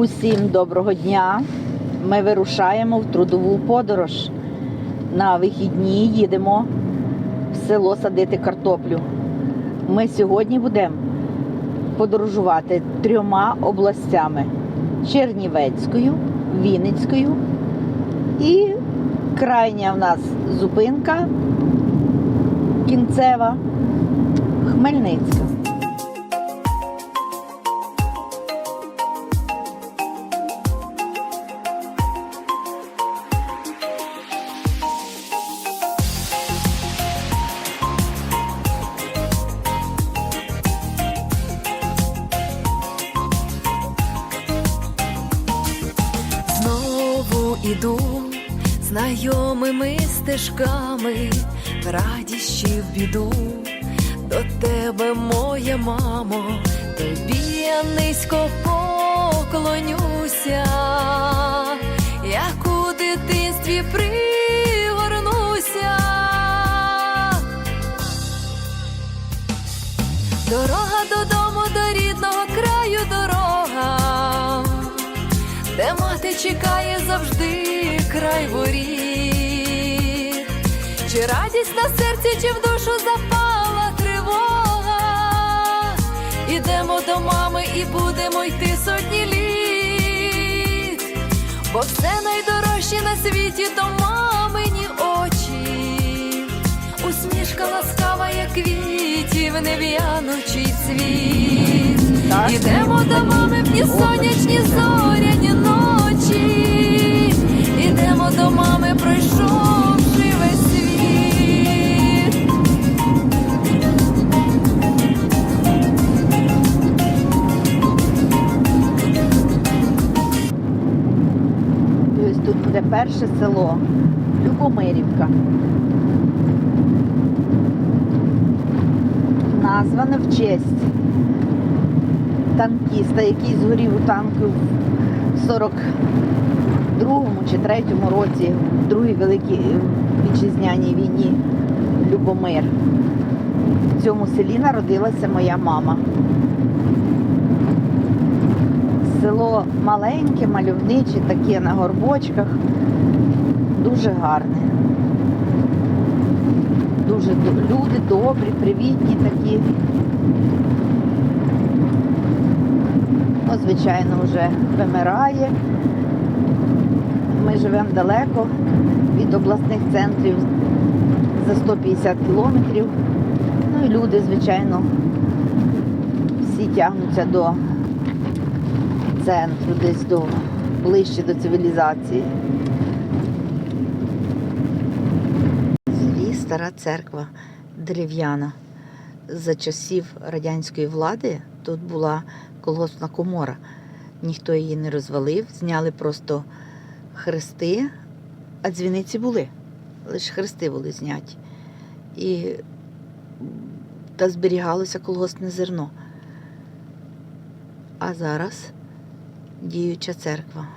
Усім доброго дня. Ми вирушаємо в трудову подорож. На вихідні їдемо в село садити картоплю. Ми сьогодні будемо подорожувати трьома областями: Чернівецькою, Вінницькою і крайня в нас зупинка кінцева Хмельницька. Іду знайомими стежками, в радість в біду. До тебе, моя мамо, тобі я низько поклонюся, як у дитинстві пригорнуся. Дорога додому, до рідного краю дорога де мати чекає завжди край воріт. Чи радість на серці, чи в душу запала тривога. Ідемо до мами і будемо йти сотні літ, бо все найдорожче на світі то мамині очі, усмішка ласкава, як квітів, нев'янучий цвіт. Так. Ідемо до мами в дні сонячні зоряні мами, пройшовши весь світ. І Ось тут буде перше село Любомирівка. Назване в честь танкіста, який згорів у танку в 42-му чи 3-му році в Другій Великій вітчизняній війні Любомир. В цьому селі народилася моя мама. Село маленьке, мальовниче, таке на горбочках. Дуже гарне. Дуже люди добрі, привітні такі. Ну, звичайно, вже вимирає. Ми живемо далеко від обласних центрів за 150 кілометрів. Ну і люди, звичайно, всі тягнуться до центру, десь до ближче до цивілізації. Селі стара церква дерев'яна. За часів радянської влади тут була колгоспна комора. Ніхто її не розвалив, зняли просто хрести, а дзвіниці були. Лише хрести були зняті. І та зберігалося колгоспне зерно. А зараз діюча церква.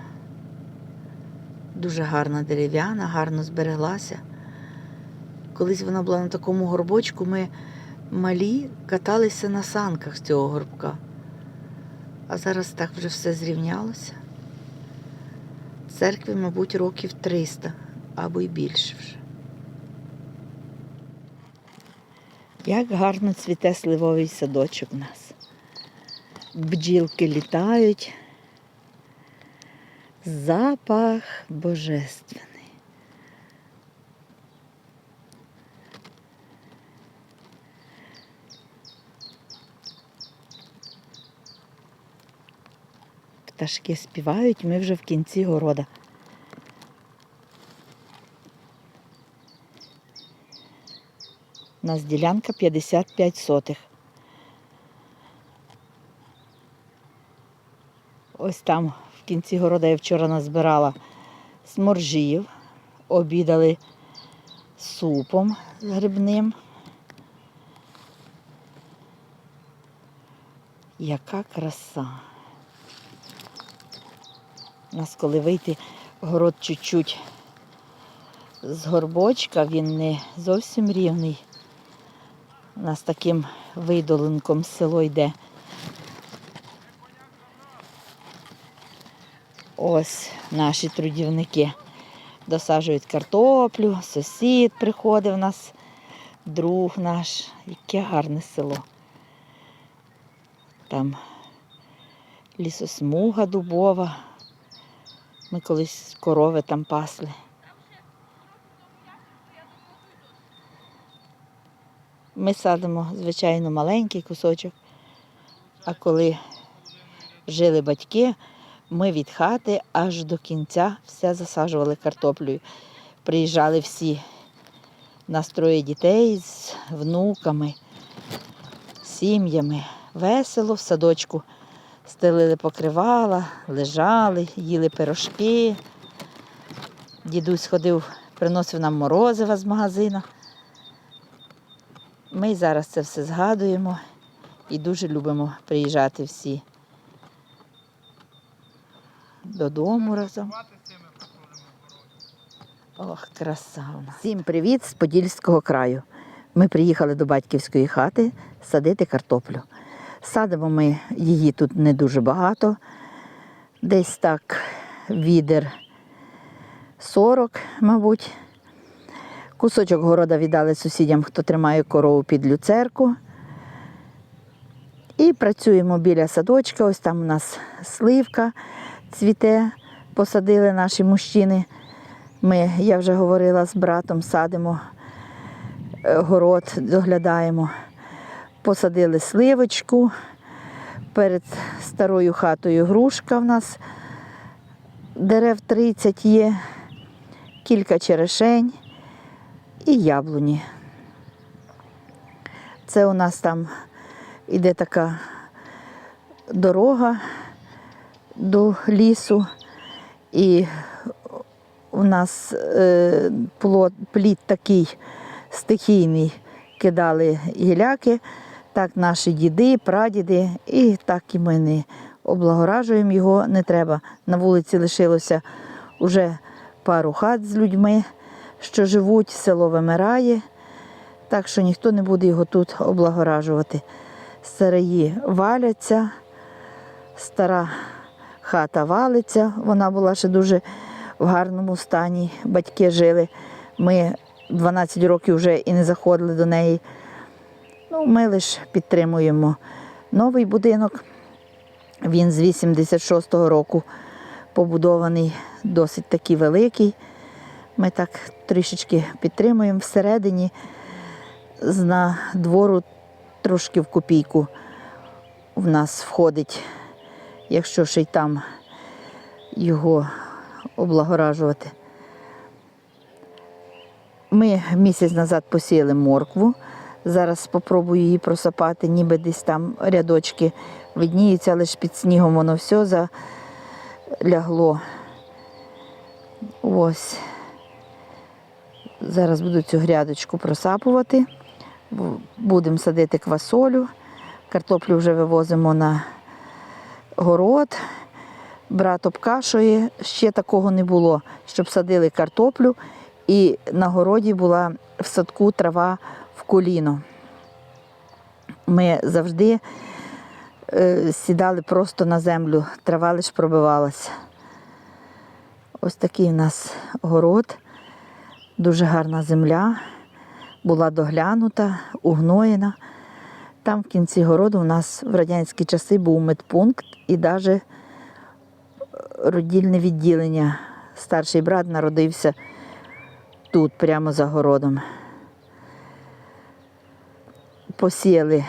Дуже гарна дерев'яна, гарно збереглася. Колись вона була на такому горбочку, ми малі каталися на санках з цього горбка. А зараз так вже все зрівнялося. Церкві, мабуть, років 300 або й більше вже. Як гарно цвіте сливовий садочок у нас. Бджілки літають. Запах божественний. Пташки співають, ми вже в кінці города. У нас ділянка 55 сотих. Ось там в кінці города я вчора назбирала сморжів, обідали супом грибним. Яка краса. У нас, коли вийти город чуть-чуть з горбочка, він не зовсім рівний. У нас таким видолинком село йде. Ось наші трудівники досаджують картоплю, сусід приходить в нас, друг наш. Яке гарне село. Там лісосмуга дубова. Ми колись корови там пасли. Ми садимо, звичайно, маленький кусочок. А коли жили батьки, ми від хати аж до кінця все засаджували картоплею. Приїжджали всі нас троє дітей з внуками, сім'ями. Весело в садочку. Стелили покривала, лежали, їли пирожки. Дідусь ходив, приносив нам морозива з магазину. Ми зараз це все згадуємо і дуже любимо приїжджати всі додому разом. Ох, краса у нас. Всім привіт з Подільського краю. Ми приїхали до батьківської хати садити картоплю. Садимо ми її тут не дуже багато, десь так відер 40, мабуть. Кусочок города віддали сусідям, хто тримає корову під люцерку. І працюємо біля садочка. Ось там у нас сливка цвіте, посадили наші мужчини. Ми, я вже говорила з братом, садимо е, город, доглядаємо. Посадили сливочку. Перед старою хатою грушка в нас дерев 30 є, кілька черешень і яблуні. Це у нас там іде така дорога до лісу, і у нас е, плод, плід такий стихійний, кидали гіляки, так наші діди, прадіди, і так і ми не облагоражуємо його, не треба. На вулиці лишилося вже пару хат з людьми, що живуть, село вимирає, так що ніхто не буде його тут облагоражувати. Старої валяться, стара хата валиться, вона була ще дуже в гарному стані. Батьки жили. Ми 12 років вже і не заходили до неї. Ну, ми лише підтримуємо новий будинок. Він з 86-го року побудований, досить такий великий. Ми так трішечки підтримуємо всередині. З двору трошки в копійку в нас входить, якщо ще й там його облагоражувати. Ми місяць назад посіяли моркву. Зараз спробую її просапати, ніби десь там рядочки видніються, але ж під снігом воно все залягло. Ось. Зараз буду цю грядочку просапувати. Будемо садити квасолю. Картоплю вже вивозимо на город. Брат обкашує. Ще такого не було, щоб садили картоплю і на городі була в садку трава коліно. Ми завжди е, сідали просто на землю, трава лиш пробивалася. Ось такий у нас город, дуже гарна земля, була доглянута, угноєна. Там в кінці городу у нас в радянські часи був медпункт і навіть родільне відділення. Старший брат народився тут, прямо за городом. Посіяли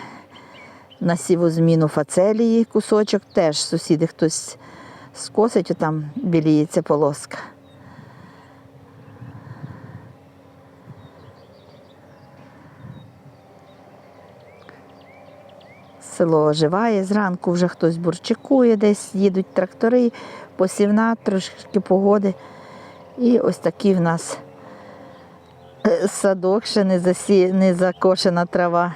на сівозміну фацелії кусочок, теж сусіди хтось скосить, там біліється полоска. Село оживає, зранку вже хтось бурчикує, десь їдуть трактори, посівна, трошки погоди. І ось такий в нас е, садок, ще не, засі... не закошена трава.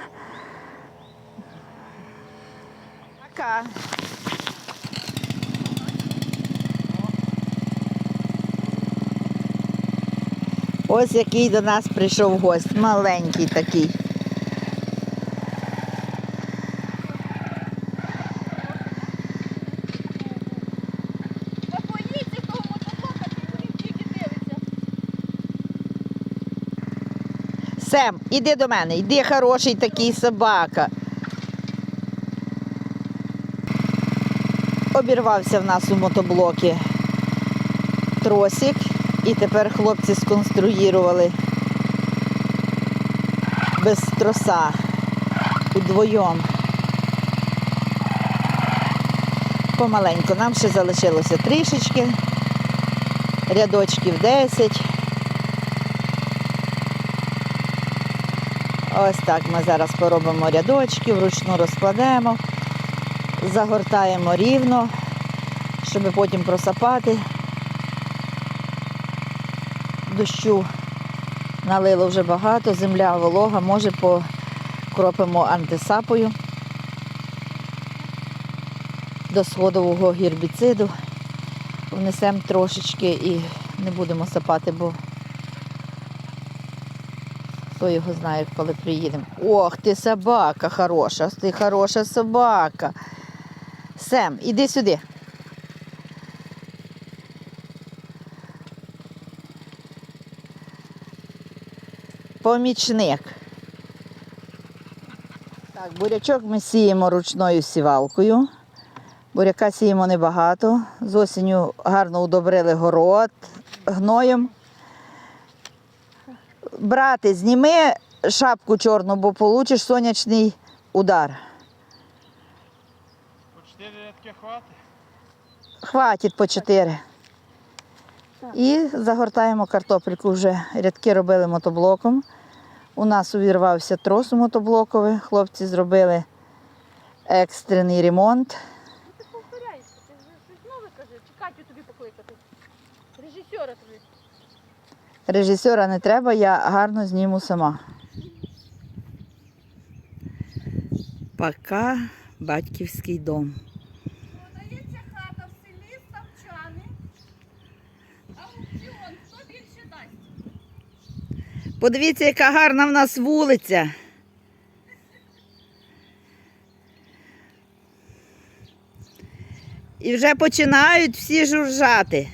Ось який до нас прийшов гость, маленький такий. Сем, іди до мене, іди хороший такий собака. Обірвався в нас у мотоблокі тросик і тепер хлопці сконструювали без троса удвоєм. Помаленьку, нам ще залишилося трішечки, рядочків 10. Ось так ми зараз поробимо рядочки, вручну розкладемо, загортаємо рівно, щоб потім просапати. Дощу налило вже багато, земля волога, може покропимо антисапою до сходового гербіциду. Внесемо трошечки і не будемо сапати, бо хто його знає, коли приїдемо. Ох, ти собака хороша, ти хороша собака. Сем, іди сюди. Помічник. Так, бурячок ми сіємо ручною сівалкою. Буряка сіємо небагато. З осінню гарно удобрили город гноєм. Брате, зніми шапку чорну, бо получиш сонячний удар. По 4 рядки хватить? Хватить по чотири. І загортаємо картопельку. Вже рядки робили мотоблоком. У нас увірвався трос мотоблоковий. Хлопці зробили екстрений ремонт. Ти повторяєшся, ти щось нове кажи, чи тобі покликати. Режисера тобі. Режисера не треба, я гарно зніму сама. Пока батьківський дом. Продається хата в селі Ставчани. Аукціон, хто більше дасть? Подивіться, яка гарна в нас вулиця. І вже починають всі журжати.